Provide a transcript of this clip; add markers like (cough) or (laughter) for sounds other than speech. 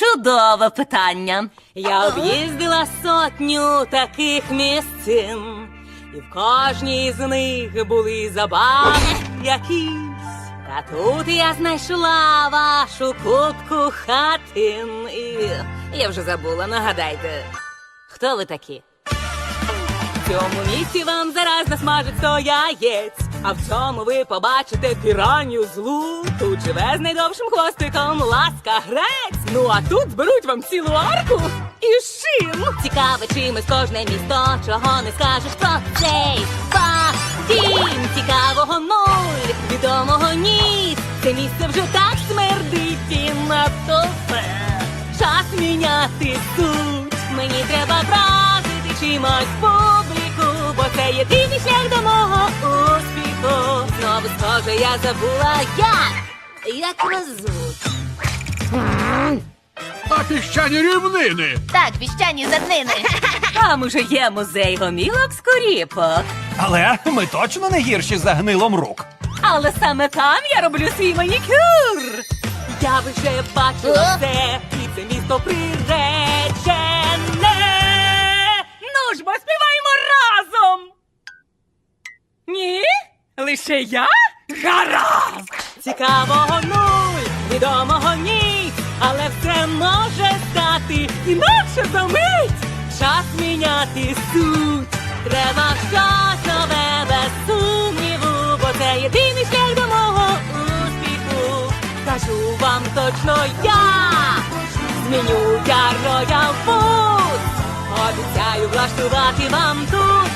Чудове питання. Я об'їздила сотню таких місцин, і в кожній з них були забави якісь. Та тут я знайшла вашу кубку хатин. І я вже забула, нагадайте, хто ви такі? В цьому місці вам зараз насмажить сто яєць, а в цьому ви побачите піраню злу. Тут живе з найдовшим хвостиком ласка грець. Ну а тут зберуть вам цілу арку і шин. Цікаве чимось кожне місто, чого не скажеш про цей фа. Цікавого нуль, відомого ні. Це місце вже так смердить і надто все. Час міняти суть. Мені треба вразити чимось публіку, бо це єдиний шлях до мого. Знову я забула як. Як вас звуть? А піщані рівнини. Так, піщані заднини. (laughs) Там уже є музей гомілок скоріпок. Але ми точно не гірші за гнилом рук. Але саме там я роблю свій манікюр. Я вже бачила це, і це місто приречене. Ну ж бо співаємо разом. Ні? Лише я? Гаразд! Цікавого нуль, відомого ні, але все може стати інакше за мить. Час міняти суть. Треба щось нове без сумніву, бо це єдиний шлях до мого успіху. Кажу вам точно я зміню я роял фуд. Обіцяю влаштувати вам тут